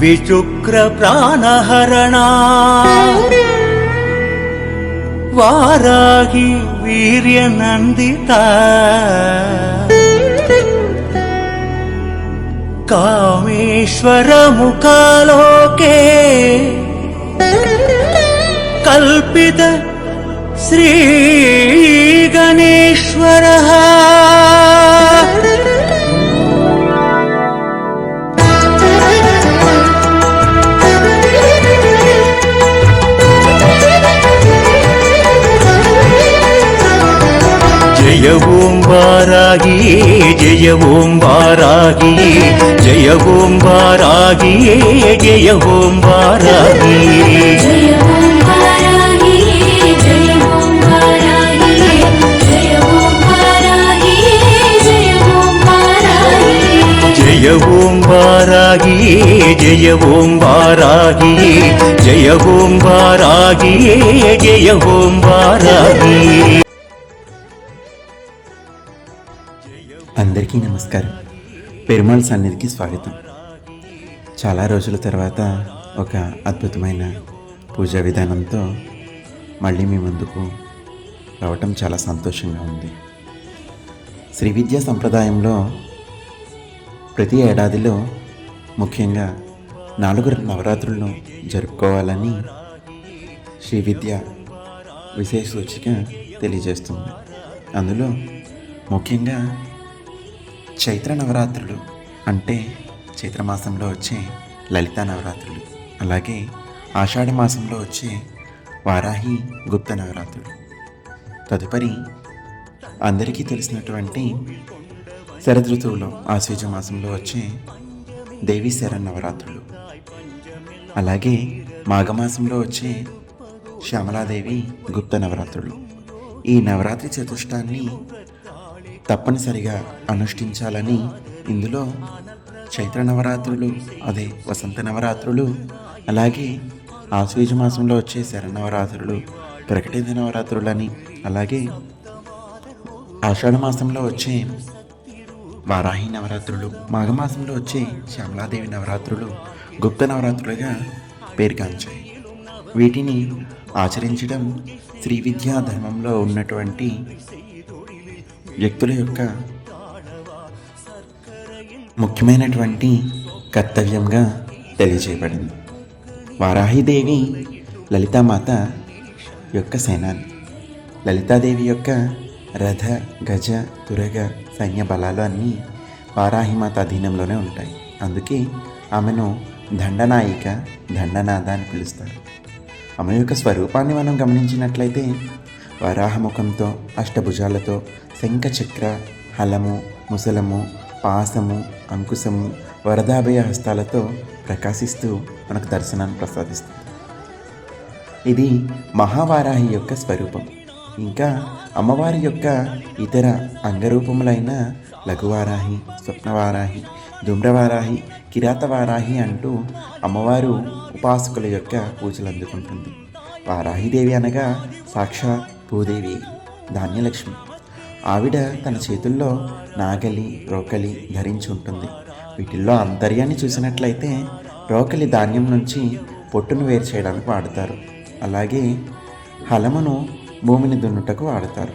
విచుక్ర ప్రాణహరణా వారాగి వీర్యనందిత కామేశ్వరముఖాలోకే కల్పిత జయ ఓం వారాగి జయ ఓం వారాగి జయ ఓం వారాగి జయ ఓం వారాగి జయ ఓం వారాగి జయ ఓం వారాగి జయ ఓం వారాగి అందరికీ నమస్కారం. పెరుమాళ్ సన్నిధికి స్వాగతం. చాలా రోజుల తర్వాత ఒక అద్భుతమైన పూజా విధానంతో మళ్ళీ మీ ముందుకు రావటం చాలా సంతోషంగా ఉంది. శ్రీ విద్యా సంప్రదాయంలో ప్రతి ఏడాదిలో ముఖ్యంగా నాలుగు నవరాత్రులను జరుపుకోవాలని శ్రీ విద్య విశేష సూచిక తెలియజేస్తుంది. అందులో ముఖ్యంగా చైత్ర నవరాత్రులు అంటే చైత్రమాసంలో వచ్చే లలితా నవరాత్రులు. అలాగే ఆషాఢ మాసంలో వచ్చే వారాహి గుప్త నవరాత్రులు. తదుపరి అందరికీ తెలిసినటువంటి శరదృతువులో ఆశ్వేజ మాసంలో వచ్చే దేవీ శర నవరాత్రులు. అలాగే మాఘమాసంలో వచ్చే శ్యామలాదేవి గుప్త నవరాత్రులు. ఈ నవరాత్రి చతుష్టాన్ని తప్పనిసరిగా అనుష్ఠించాలని ఇందులో చైత్ర నవరాత్రులు అదే వసంత నవరాత్రులు అలాగే ఆశ్వీజ మాసంలో వచ్చే శరణవరాత్రులు ప్రకటిత నవరాత్రులని అలాగే ఆషాఢ మాసంలో వచ్చే వారాహి నవరాత్రులు మాఘమాసంలో వచ్చే శ్యామలాదేవి నవరాత్రులు గుప్త నవరాత్రులుగా పేరుగాంచాయి. వీటిని ఆచరించడం శ్రీ విద్యా ధర్మంలో ఉన్నటువంటి వ్యక్తుల యొక్క ముఖ్యమైనటువంటి కర్తవ్యంగా తెలియజేయబడింది. వారాహిదేవి లలితామాత యొక్క సేనాని లలితాదేవి యొక్క రథ గజ తురగ సైన్య బలాలు అన్నీ వారాహిమాత అధీనంలోనే ఉంటాయి. అందుకే ఆమెను దండనాయిక దండనాథ అని పిలుస్తారు. ఆమె యొక్క స్వరూపాన్ని మనం గమనించినట్లయితే వరాహముఖంతో అష్టభుజాలతో శంఖచక్ర హలము ముసలము పాసము అంకుశము వరదాభయ హస్తాలతో ప్రకాశిస్తూ మనకు దర్శనాన్ని ప్రసాదిస్తుంది. ఇది మహావారాహి యొక్క స్వరూపం. ఇంకా అమ్మవారి యొక్క ఇతర అంగరూపములైన లఘువారాహి స్వప్నవారాహి ధూమ్రవారాహి కిరాతవారాహి అంటూ అమ్మవారు ఉపాసకుల యొక్క పూజలు అందుకుంటుంది. వారాహిదేవి అనగా సాక్షాత్ భూదేవి ధాన్యలక్ష్మి. ఆవిడ తన చేతుల్లో నాగలి రోకలి ధరించి ఉంటుంది. వీటిల్లో అంతర్యాన్ని చూసినట్లయితే రోకలి ధాన్యం నుంచి పొట్టును వేరు చేయడానికి వాడతారు. అలాగే హలమును భూమిని దున్నుటకు వాడతారు.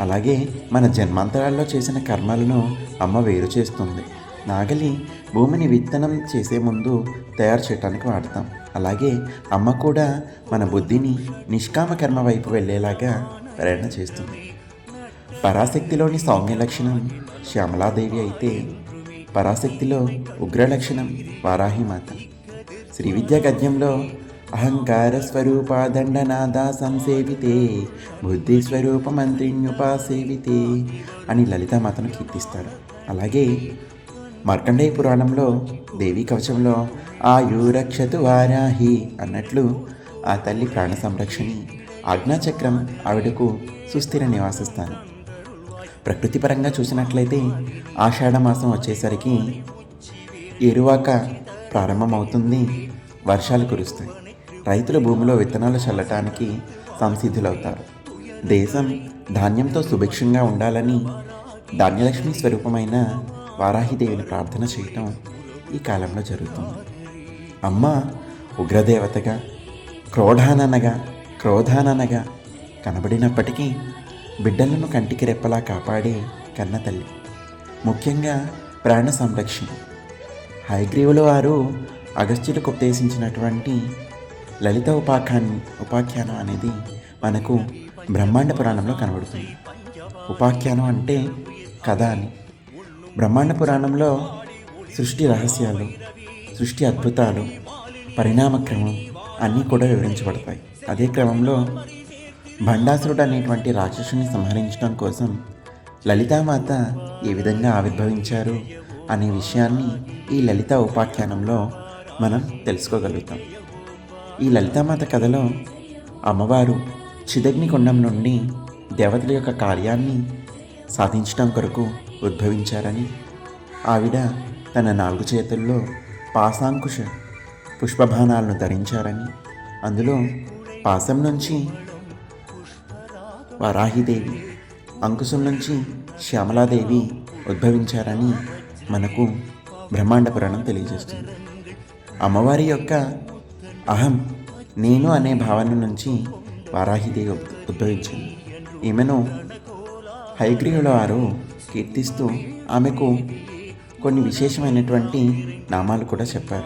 అలాగే మన జన్మాంతరాల్లో చేసిన కర్మలను అమ్మ వేరు చేస్తుంది. నాగలి భూమిని విత్తనం చేసే ముందు తయారు చేయడానికి వాడతాం. అలాగే అమ్మ కూడా మన బుద్ధిని నిష్కామ కర్మ వైపు వెళ్ళేలాగా ప్రేరణ చేస్తుంది. పరాశక్తిలోని సౌమ్య లక్షణం శ్యామలాదేవి అయితే పరాశక్తిలో ఉగ్ర లక్షణం వారాహిమాత శ్రీ విద్యా గద్యంలో అహంకార స్వరూప దండనాద సంసేవితే బుద్ధి స్వరూప మంత్రిణ్యుపాసేవితే అని లలితామాతను కీర్తిస్తారు. అలాగే మార్కండేయ పురాణంలో దేవి కవచంలో ఆయురక్షతు వారాహి అన్నట్లు ఆ తల్లి ప్రాణ సంరక్షణి ఆజ్ఞాచక్రం ఆవిడకు సుస్థిర నివాస స్థానం ప్రకృతిపరంగా చూసినట్లయితే ఆషాఢ మాసం వచ్చేసరికి ఎరువాక ప్రారంభమవుతుంది వర్షాలు కురుస్తాయి. రైతులు భూమిలో విత్తనాలు చల్లటానికి సంసిద్ధులవుతారు. దేశం ధాన్యంతో సుభిక్షంగా ఉండాలని ధాన్యలక్ష్మి స్వరూపమైన వారాహిదేవిని ప్రార్థన చేయటం ఈ కాలంలో జరుగుతుంది. అమ్మ ఉగ్రదేవతగా క్రోధాననగా క్రోధాననగా కనబడినప్పటికీ బిడ్డలను కంటికి రెప్పలా కాపాడే కన్న తల్లి ముఖ్యంగా ప్రాణ సంరక్షణ. హైగ్రీవుల వారు అగస్త్యులకు ఉపదేశించినటువంటి లలిత ఉపాఖ్యాన్ ఉపాఖ్యానం అనేది మనకు బ్రహ్మాండ పురాణంలో కనబడుతుంది. ఉపాఖ్యానం అంటే కథ అని. బ్రహ్మాండ పురాణంలో సృష్టి రహస్యాలు సృష్టి అద్భుతాలు పరిణామక్రమం అన్నీ కూడా వివరించబడతాయి. అదే క్రమంలో భండాసురుడు అనేటువంటి రాక్షసుని సంహరించడం కోసం లలితామాత ఏ విధంగా ఆవిర్భవించారు అనే విషయాన్ని ఈ లలిత ఉపాఖ్యానంలో మనం తెలుసుకోగలుగుతాం. ఈ లలితామాత కథలో అమ్మవారు చిదగ్ని కొండం నుండి దేవతల యొక్క కార్యాన్ని సాధించడం కొరకు ఉద్భవించారని. ఆవిడ తన నాలుగు చేతుల్లో పాసాంకుశ పుష్పబాణాలను ధరించారని. అందులో పాసం నుంచి వరాహిదేవి అంకుశం నుంచి శ్యామలాదేవి ఉద్భవించారని మనకు బ్రహ్మాండ పురాణం తెలియజేస్తుంది. అమ్మవారి యొక్క అహం నేను అనే భావన నుంచి వారాహిదేవి ఉద్భవించింది. ఈమెను హైగ్రీవుల వారు కీర్తిస్తూ ఆమెకు కొన్ని విశేషమైనటువంటి నామాలు కూడా చెప్పారు.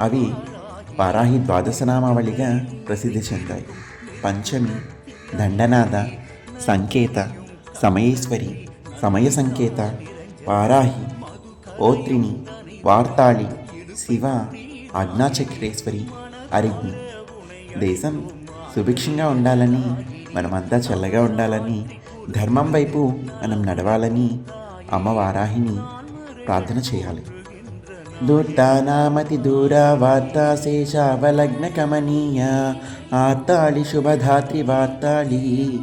అవి వారాహి ద్వాదశనామావళిగా ప్రసిద్ధి చెందాయి. పంచమి దండనాథ సంకేత సమయేశ్వరి సమయ సంకేత వారాహి ఓత్రిని వార్తాళి శివ ఆజ్ఞాచక్రేశ్వరి అరిజ్ని దేశం సుభిక్షంగా ఉండాలని మనమంతా చల్లగా ఉండాలని ధర్మం వైపు మనం నడవాలని అమ్మ వారాహిని ప్రార్థన చేయాలి. దుర్దానామతి దూరా వార్తా శేషావలగ్న కమనీయ ఆర్తాళి శుభధాత్రి వార్తాళి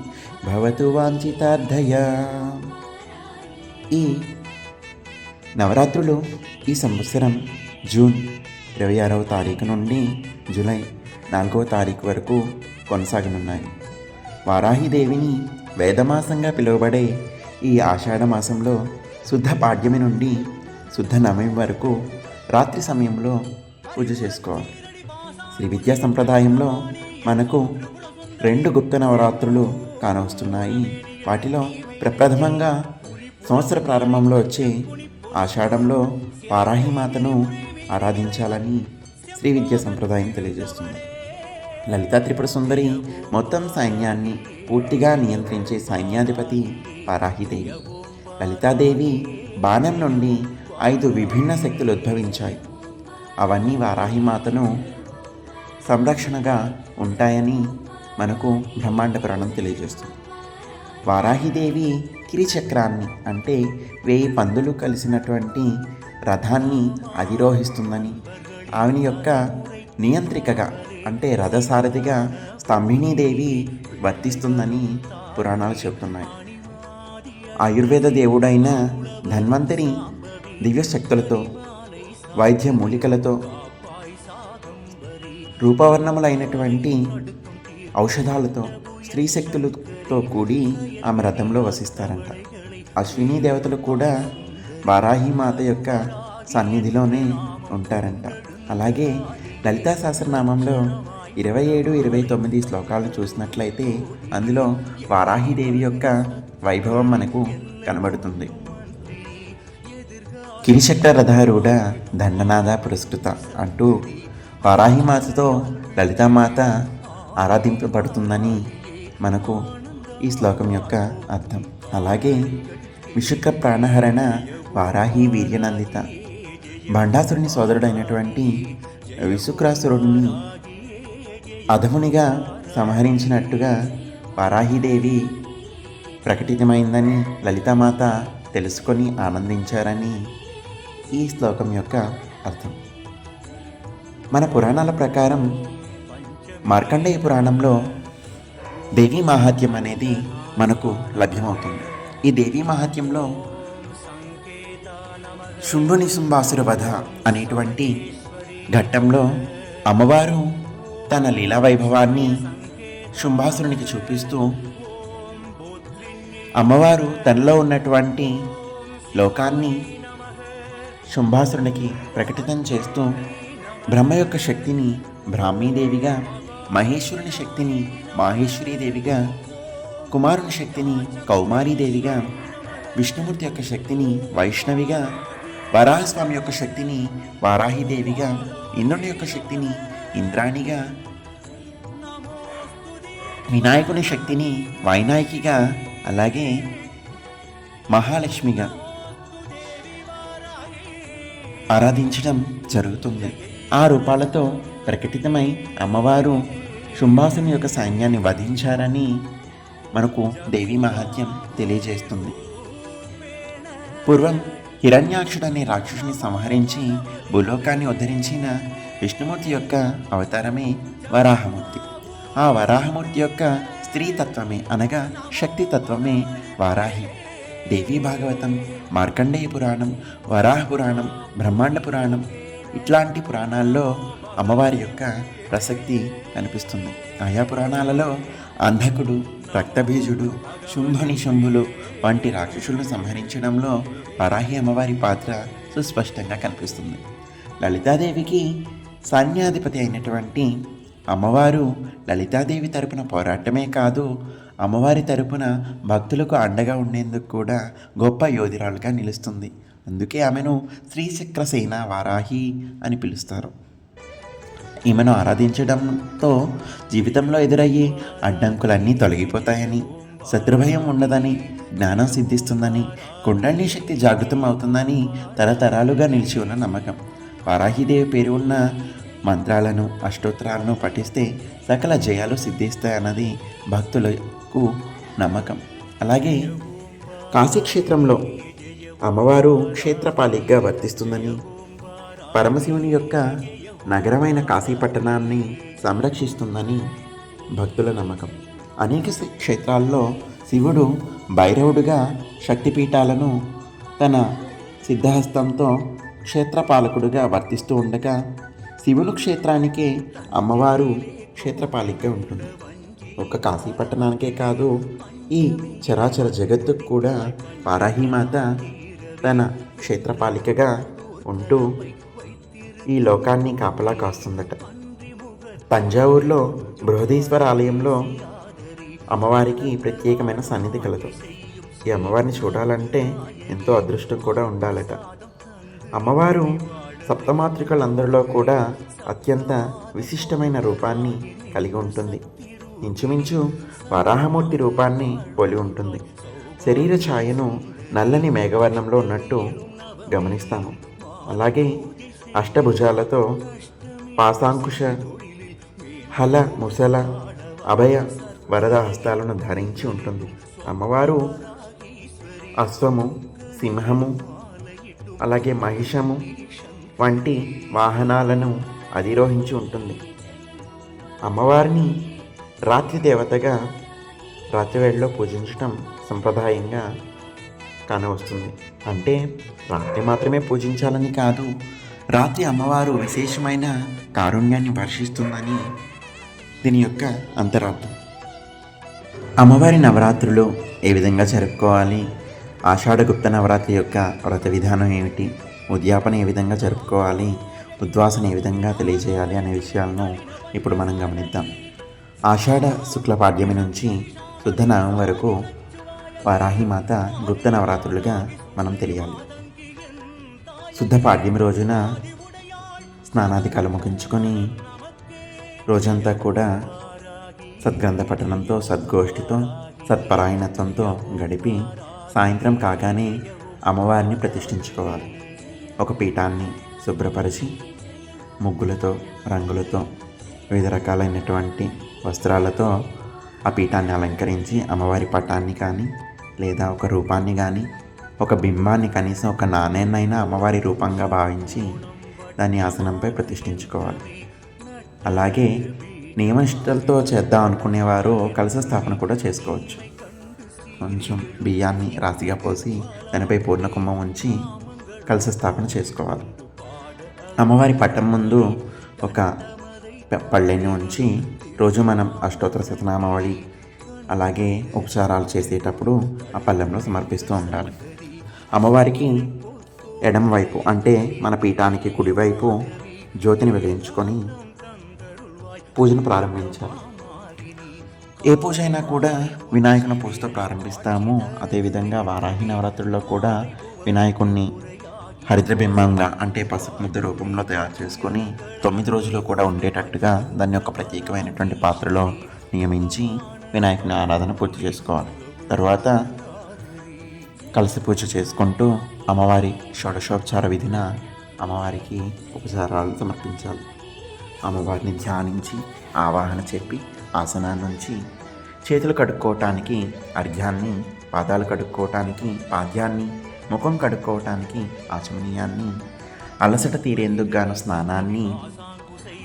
భవతు వాంఛితార్థయ. ఈ నవరాత్రులు ఈ సంవత్సరం జూన్ ఇరవై ఆరవ తారీఖు నుండి జూలై నాలుగవ తారీఖు వరకు కొనసాగనున్నాయి. వారాహిదేవిని వేదమాసంగా పిలువబడే ఈ ఆషాఢ మాసంలో శుద్ధ పాడ్యమి నుండి శుద్ధ నవమి వరకు రాత్రి సమయంలో పూజ చేసుకోవాలి. శ్రీ విద్యా సంప్రదాయంలో మనకు రెండు గుప్త నవరాత్రులు కానవస్తున్నాయి. వాటిలో ప్రప్రథమంగా సంవత్సర ప్రారంభంలో వచ్చే ఆషాఢంలో వారాహిమాతను ఆరాధించాలని శ్రీ విద్యా సంప్రదాయం తెలియజేస్తుంది. లలితా త్రిపుర సుందరి మొత్తం సైన్యాన్ని పూర్తిగా నియంత్రించే సైన్యాధిపతి వారాహిదేవి లలితాదేవి బాణం నుండి ఐదు విభిన్న శక్తులు ఉద్భవించాయి. అవన్నీ వారాహిమాతను సంరక్షణగా ఉంటాయని మనకు బ్రహ్మాండ పురాణం తెలియజేస్తుంది. వారాహిదేవి కిరిచక్రాన్ని అంటే వేయి పందులు కలిసినటువంటి రథాన్ని అధిరోహిస్తుందని ఆమెని యొక్క నియంత్రికగా అంటే రథసారథిగా స్తంభిణీదేవి వర్తిస్తుందని పురాణాలు చెబుతున్నాయి ఆయుర్వేద దేవుడైన ధన్వంతరి దివ్యశక్తులతో వైద్య మూలికలతో రూపవర్ణములైనటువంటి ఔషధాలతో స్త్రీ శక్తులతో కూడి ఆమె రథంలో వసిస్తారంట. అశ్విని దేవతలు కూడా వారాహిమాత యొక్క సన్నిధిలోనే ఉంటారంట. అలాగే లలితా సహస్రనామంలో ఇరవై ఏడు ఇరవై తొమ్మిది శ్లోకాలను చూసినట్లయితే అందులో వారాహిదేవి యొక్క వైభవం మనకు కనబడుతుంది. కిరిచక్ర రథారూఢ దండనాథ పురస్కృత అంటూ వారాహిమాతతో లలితామాత ఆరాధింపబడుతుందని మనకు ఈ శ్లోకం యొక్క అర్థం. అలాగే విశుక్ర ప్రాణహరణ వారాహి వీర్యనందిత. భండాసురుని సోదరుడైనటువంటి విశుక్రాసురుడిని అధమునిగా సంహరించినట్టుగా వారాహిదేవి ప్రకటితమైందని లలితామాత తెలుసుకొని ఆనందించారని ఈ శ్లోకం యొక్క అర్థం. మన పురాణాల ప్రకారం మార్కండేయ పురాణంలో దేవీ మహాత్యం అనేది మనకు లభ్యమవుతుంది. ఈ దేవీ మహాత్యంలో శుంభుని శుంభాసుర వధ అనేటువంటి ఘట్టంలో అమ్మవారు తన లీలా వైభవాన్ని శుంభాసురునికి చూపిస్తూ అమ్మవారు తనలో ఉన్నటువంటి లోకాన్ని శుంభాసురునికి ప్రకటితం చేస్తూ బ్రహ్మ యొక్క శక్తిని బ్రాహ్మీదేవిగా మహేశ్వరుని శక్తిని మాహేశ్వరీదేవిగా కుమారుని శక్తిని కౌమారీదేవిగా విష్ణుమూర్తి యొక్క శక్తిని వైష్ణవిగా వరాహస్వామి యొక్క శక్తిని వారాహిదేవిగా ఇంద్రుని యొక్క శక్తిని ఇంద్రాణిగా వినాయకుని శక్తిని వైనాయకిగా అలాగే మహాలక్ష్మిగా ఆరాధించడం జరుగుతుంది. ఆ రూపాలతో ప్రకటితమై అమ్మవారు శుంభాసుని యొక్క సైన్యాన్ని వధించారని మనకు దేవి మహాత్యం తెలియజేస్తుంది. పూర్వం హిరణ్యాక్షుడనే రాక్షసుని సంహరించి భూలోకాన్ని ఉద్ధరించిన విష్ణుమూర్తి యొక్క అవతారమే వరాహమూర్తి. ఆ వరాహమూర్తి యొక్క స్త్రీతత్వమే అనగా శక్తి తత్వమే వారాహి. దేవీ భాగవతం మార్కండేయ పురాణం వరాహ పురాణం బ్రహ్మాండ పురాణం ఇట్లాంటి పురాణాల్లో అమ్మవారి యొక్క ప్రసక్తి కనిపిస్తుంది. ఆయా పురాణాలలో అంధకుడు రక్తబీజుడు శుంభని శంభులు వంటి రాక్షసులను సంహరించడంలో వరాహి అమ్మవారి పాత్ర సుస్పష్టంగా కనిపిస్తుంది. లలితాదేవికి సైన్యాధిపతి అయినటువంటి అమ్మవారు లలితాదేవి తరపున పోరాటమే కాదు అమ్మవారి తరపున భక్తులకు అండగా ఉండేందుకు కూడా గొప్ప యోధిరాలుగా నిలుస్తుంది. అందుకే ఆమెను శ్రీచక్రసేన వారాహి అని పిలుస్తారు. ఈమెను ఆరాధించడంతో జీవితంలో ఎదురయ్యే అడ్డంకులన్నీ తొలగిపోతాయని శత్రుభయం ఉండదని జ్ఞానం సిద్ధిస్తుందని కుండలిని శక్తి జాగృతం అవుతుందని తరతరాలుగా నిలిచి ఉన్న నమ్మకం. వారాహిదేవి పేరు ఉన్న మంత్రాలను అష్టోత్తరాలను పఠిస్తే సకల జయాలు సిద్ధిస్తాయన్నది భక్తులకు నమ్మకం. అలాగే కాశీక్షేత్రంలో అమ్మవారు క్షేత్రపాలిగా వర్తిస్తుందని పరమశివుని యొక్క నగరమైన కాశీపట్టణాన్ని సంరక్షిస్తుందని భక్తుల నమ్మకం. అనేక క్షేత్రాల్లో శివుడు భైరవుడుగా శక్తిపీఠాలను తన సిద్ధహస్తంతో క్షేత్రపాలకుడుగా వర్తిస్తూ ఉండగా శివుని క్షేత్రానికే అమ్మవారు క్షేత్రపాలికగా ఉంటుంది. ఒక్క కాశీపట్టణానికే కాదు ఈ చరాచర జగత్తుకు కూడా వారాహిమాత తన క్షేత్రపాలికగా ఉంటూ ఈ లోకాన్ని కాపలా కాస్తుందట. తంజావూరులో బృహదీశ్వర ఆలయంలో అమ్మవారికి ప్రత్యేకమైన సన్నిధి కలదు. ఈ అమ్మవారిని చూడాలంటే ఎంతో అదృష్టం కూడా ఉండాలట. అమ్మవారు సప్తమాతృకలందరిలో కూడా అత్యంత విశిష్టమైన రూపాన్ని కలిగి ఉంటుంది. ఇంచుమించు వరాహమూర్తి రూపాన్ని పోలి ఉంటుంది. శరీర ఛాయను నల్లని మేఘవర్ణంలో ఉన్నట్టు గమనిస్తాము. అలాగే అష్టభుజాలతో పాశాంకుశ హల ముసల అభయ వరద హస్తాలను ధరించి ఉంటుంది. అమ్మవారు అశ్వము సింహము అలాగే మహిషము వంటి వాహనాలను అధిరోహించి ఉంటుంది. అమ్మవారిని రాత్రి దేవతగా రాత్రివేళలో పూజించటం సంప్రదాయంగా కానవస్తుంది. అంటే రాత్రి మాత్రమే పూజించాలని కాదు రాత్రి అమ్మవారు విశేషమైన కారుణ్యాన్ని వర్షిస్తుందని దీని యొక్క అంతరార్థం. అమ్మవారి నవరాత్రులు ఏ విధంగా జరుపుకోవాలి? ఆషాఢ గుప్త నవరాత్రి యొక్క వ్రత విధానం ఏమిటి? ఉద్యాపన ఏ విధంగా జరుపుకోవాలి? ఉద్వాసన ఏ విధంగా తెలియజేయాలి అనే విషయాలను ఇప్పుడు మనం గమనిద్దాం. ఆషాఢ శుక్ల పాడ్యమి నుంచి శుద్ధ నవం వరకు వారాహిమాత గుప్త నవరాత్రులుగా మనం తెలియాలి. శుద్ధ పాడ్యమి రోజున స్నానాది కలు ముగించుకొని రోజంతా కూడా సద్గ్రంథ పఠనంతో సద్గోష్ఠితో సత్పరాయణత్వంతో గడిపి సాయంత్రం కాగానే అమ్మవారిని ప్రతిష్ఠించుకోవాలి. ఒక పీఠాన్ని శుభ్రపరిచి ముగ్గులతో రంగులతో వివిధ రకాలైనటువంటి వస్త్రాలతో ఆ పీఠాన్ని అలంకరించి అమ్మవారి పటాన్ని కానీ లేదా ఒక రూపాన్ని కానీ ఒక బింబాన్ని కనీసం ఒక నాణ్యాన్నైనా అమ్మవారి రూపంగా భావించి దాన్ని ఆసనంపై ప్రతిష్ఠించుకోవాలి. అలాగే నియమనిష్టలతో చేద్దాం అనుకునేవారు కలశ స్థాపన కూడా చేసుకోవచ్చు. కొంచెం బియ్యాన్ని రాశిగా పోసి దానిపై పూర్ణ ఉంచి కలశ స్థాపన చేసుకోవాలి. అమ్మవారి పట్టం ముందు ఒక పళ్ళెని ఉంచి రోజు మనం అష్టోత్తర శతనామావళి అలాగే ఉపచారాలు చేసేటప్పుడు ఆ పళ్ళెంలో సమర్పిస్తూ ఉండాలి. అమ్మవారికి ఎడమవైపు అంటే మన పీఠానికి కుడివైపు జ్యోతిని వెలిగించుకొని పూజను ప్రారంభించాలి. ఏ పూజ అయినా కూడా వినాయకుని పూజతో ప్రారంభిస్తాము. అదేవిధంగా వారాహి నవరాత్రుల్లో కూడా వినాయకుణ్ణి హరిద్రబింబంగా అంటే పసుపు ముద్ద రూపంలో తయారు చేసుకొని తొమ్మిది రోజులు కూడా ఉండేటట్టుగా దాన్ని ఒక ప్రత్యేకమైనటువంటి పాత్రలో నియమించి వినాయకుని ఆరాధన పూర్తి చేసుకోవాలి. తర్వాత కలసి పూజ చేసుకుంటూ అమ్మవారి షోడశోపచార విధిన అమ్మవారికి ఉపచారాలు సమర్పించాలి. అమ్మవారిని ధ్యానించి ఆవాహన చెప్పి ఆసనాన్నించి చేతులు కడుక్కోవటానికి అర్ఘ్యాన్ని పాదాలు కడుక్కోవటానికి పాద్యాన్ని ముఖం కడుక్కోవటానికి ఆచమనీయాన్ని అలసట తీరేందుకు గాను స్నానాన్ని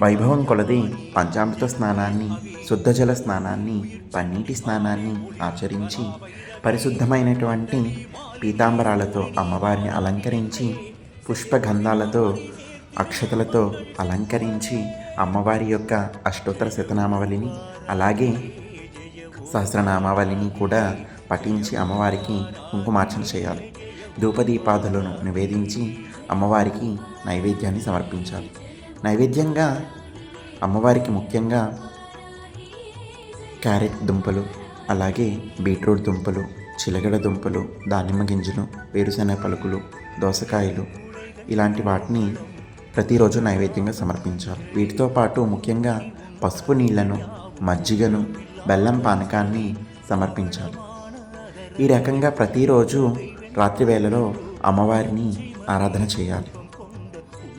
వైభవం కొలది పంచామృత స్నానాన్ని శుద్ధజల స్నానాన్ని పన్నీటి స్నానాన్ని ఆచరించి పరిశుద్ధమైనటువంటి పీతాంబరాలతో అమ్మవారిని అలంకరించి పుష్పగంధాలతో అక్షతలతో అలంకరించి అమ్మవారి యొక్క అష్టోత్తర శతనామావళిని అలాగే సహస్రనామావళిని కూడా పఠించి అమ్మవారికి కుంకుమార్చన చేయాలి. ధూపదీపాదులను నివేదించి అమ్మవారికి నైవేద్యాన్ని సమర్పించాలి. నైవేద్యంగా అమ్మవారికి ముఖ్యంగా క్యారెట్ దుంపలు అలాగే బీట్రూట్ దుంపలు చిలగడ దుంపలు దానిమ్మ గింజలు వేరుశెనగ పలుకులు దోసకాయలు ఇలాంటి వాటిని ప్రతిరోజు నైవేద్యంగా సమర్పించాలి. వీటితో పాటు ముఖ్యంగా పసుపు నీళ్ళను మజ్జిగను బెల్లం పానకాన్ని సమర్పించాలి. ఈ రకంగా ప్రతిరోజు రాత్రి వేళలో అమ్మవారిని ఆరాధన చేయాలి.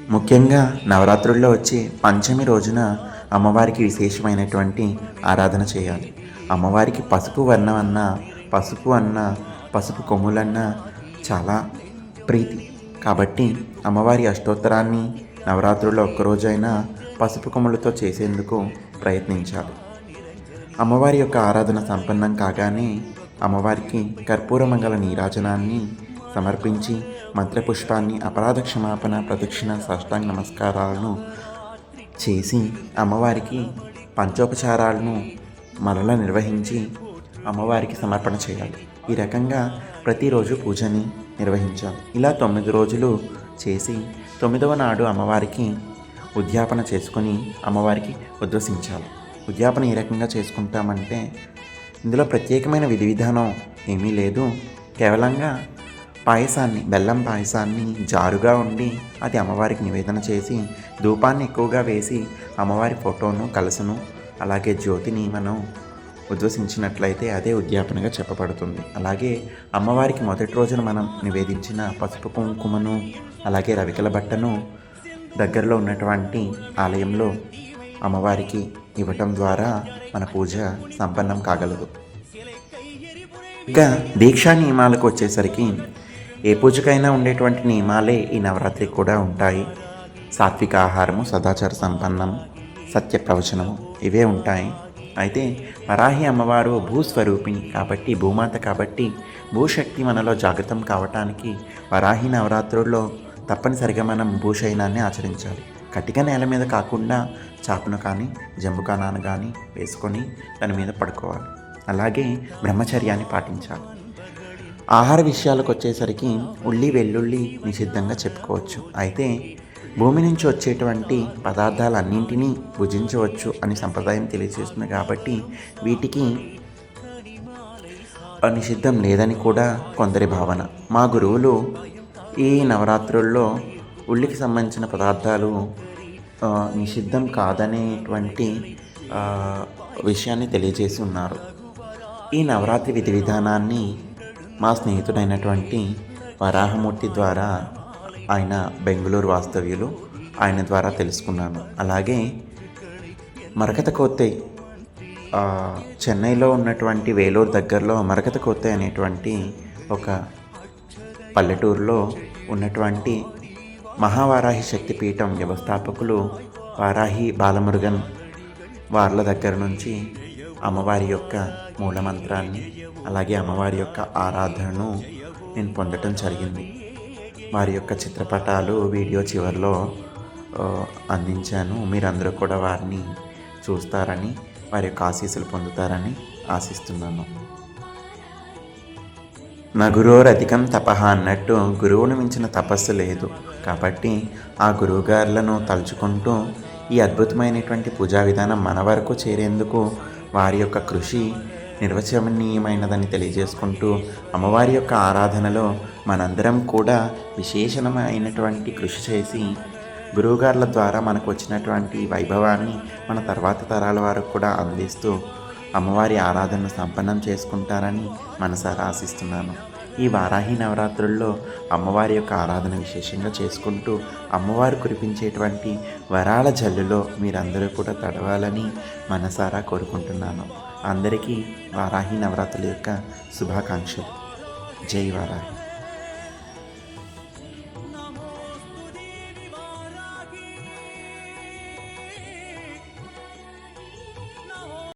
ముఖ్యంగా నవరాత్రుల్లో వచ్చే పంచమి రోజున అమ్మవారికి విశేషమైనటువంటి ఆరాధన చేయాలి. అమ్మవారికి పసుపు వర్ణం అన్న పసుపు అన్న పసుపు కొమ్ములన్న చాలా ప్రీతి. కాబట్టి అమ్మవారి అష్టోత్తరాన్ని నవరాత్రుల్లో ఒక్కరోజైనా పసుపు కొమ్ములతో చేసేందుకు ప్రయత్నించాలి. అమ్మవారి యొక్క ఆరాధన సంపన్నం కాగానే అమ్మవారికి కర్పూరమంగళ నీరాజనాన్ని సమర్పించి మంత్రపుష్పాన్ని అపరాధ క్షమాపణ ప్రదక్షిణ సాష్టాంగ నమస్కారాలను చేసి అమ్మవారికి పంచోపచారాలను మరల నిర్వహించి అమ్మవారికి సమర్పణ చేయాలి. ఈ రకంగా ప్రతిరోజు పూజని నిర్వహించాలి. ఇలా తొమ్మిది రోజులు చేసి తొమ్మిదవ నాడు అమ్మవారికి ఉద్యాపన చేసుకొని అమ్మవారికి ఉద్వసించాలి. ఉద్యాపన ఏ రకంగా చేసుకుంటామంటే ఇందులో ప్రత్యేకమైన విధి విధానం ఏమీ లేదు. కేవలంగా పాయసాన్ని బెల్లం పాయసాన్ని జారుగా ఉండి అది అమ్మవారికి నివేదన చేసి ధూపాన్ని ఎక్కువగా వేసి అమ్మవారి ఫోటోను కలసను అలాగే జ్యోతిని మనం ఉద్వసించినట్లయితే అదే ఉద్యాపనగా చెప్పబడుతుంది. అలాగే అమ్మవారికి మొదటి రోజున మనం నివేదించిన పసుపు కుంకుమను అలాగే రవికల బట్టను దగ్గరలో ఉన్నటువంటి ఆలయంలో అమ్మవారికి ఇవ్వటం ద్వారా మన పూజ సంపన్నం కాగలదు. ఇంకా దీక్షా నియమాలకు వచ్చేసరికి ఏ పూజకైనా ఉండేటువంటి నియమాలే ఈ నవరాత్రికి కూడా ఉంటాయి. సాత్విక ఆహారము సదాచార సంపన్నం సత్య ప్రవచనము ఇవే ఉంటాయి. అయితే వరాహి అమ్మవారు భూస్వరూపిణి కాబట్టి భూమాత కాబట్టి భూశక్తి మనలో జాగృతం కావటానికి వరాహి నవరాత్రుల్లో తప్పనిసరిగా మనం భూశయనాన్ని ఆచరించాలి. కటిక నేల మీద కాకుండా చాపను కానీ జంబుకానాను కానీ వేసుకొని దాని మీద పడుకోవాలి. అలాగే బ్రహ్మచర్యాన్ని పాటించాలి. ఆహార విషయాలకు వచ్చేసరికి ఉల్లి వెల్లుల్లి నిషిద్ధంగా చెప్పుకోవచ్చు. అయితే భూమి నుంచి వచ్చేటువంటి పదార్థాలన్నింటినీ భుజించవచ్చు అని సంప్రదాయం తెలియజేస్తుంది కాబట్టి వీటికి నిషిద్ధం లేదని కూడా కొందరి భావన. మా గురువులు ఈ నవరాత్రుల్లో ఉల్లికి సంబంధించిన పదార్థాలు నిషిద్ధం కాదనేటువంటి విషయాన్ని తెలియజేసి ఉన్నారు. ఈ నవరాత్రి విధి విధానాన్ని మా స్నేహితుడైనటువంటి వరాహమూర్తి ద్వారా ఆయన బెంగళూరు వాస్తవ్యులు. ఆయన ద్వారా తెలుసుకున్నాను. అలాగే మరకత కోత్తై చెన్నైలో ఉన్నటువంటి వేలూరు దగ్గరలో మరకత కోత్తై అనేటువంటి ఒక పల్లెటూరులో ఉన్నటువంటి మహావారాహి శక్తిపీఠం వ్యవస్థాపకులు వారాహి బాలమురుగన్ వార్ల దగ్గర నుంచి అమ్మవారి యొక్క మూలమంత్రాన్ని అలాగే అమ్మవారి యొక్క ఆరాధనను నేను పొందటం జరిగింది. వారి యొక్క చిత్రపటాలు వీడియో చివరిలో అందించాను. మీరందరూ కూడా వారిని చూస్తారని వారి యొక్క ఆశీస్సులు పొందుతారని ఆశిస్తున్నాను. నా గురువురధికం తపహ అన్నట్టు గురువును మించిన తపస్సు లేదు. కాబట్టి ఆ గురువుగారులను తలుచుకుంటూ ఈ అద్భుతమైనటువంటి పూజా విధానం మన వరకు చేరేందుకు వారి యొక్క కృషి నిర్వచనీయమైనదని తెలియజేసుకుంటూ అమ్మవారి యొక్క ఆరాధనలో మనందరం కూడా విశేషమైనటువంటి కృషి చేసి గురువుగారుల ద్వారా మనకు వచ్చినటువంటి వైభవాన్ని మన తర్వాత తరాల వారికి కూడా అందిస్తూ అమ్మవారి ఆరాధనను సంపన్నం చేసుకుంటారని మనసారా ఆశిస్తున్నాను. ఈ వారాహి నవరాత్రుల్లో అమ్మవారి యొక్క ఆరాధన విశేషంగా చేసుకుంటూ అమ్మవారు కురిపించేటువంటి వరాల జల్లులో మీరందరూ కూడా తడవాలని మనసారా కోరుకుంటున్నాను. అందరికీ వారాహి నవరాత్రుల యొక్క శుభాకాంక్షలు. జై వారాహి.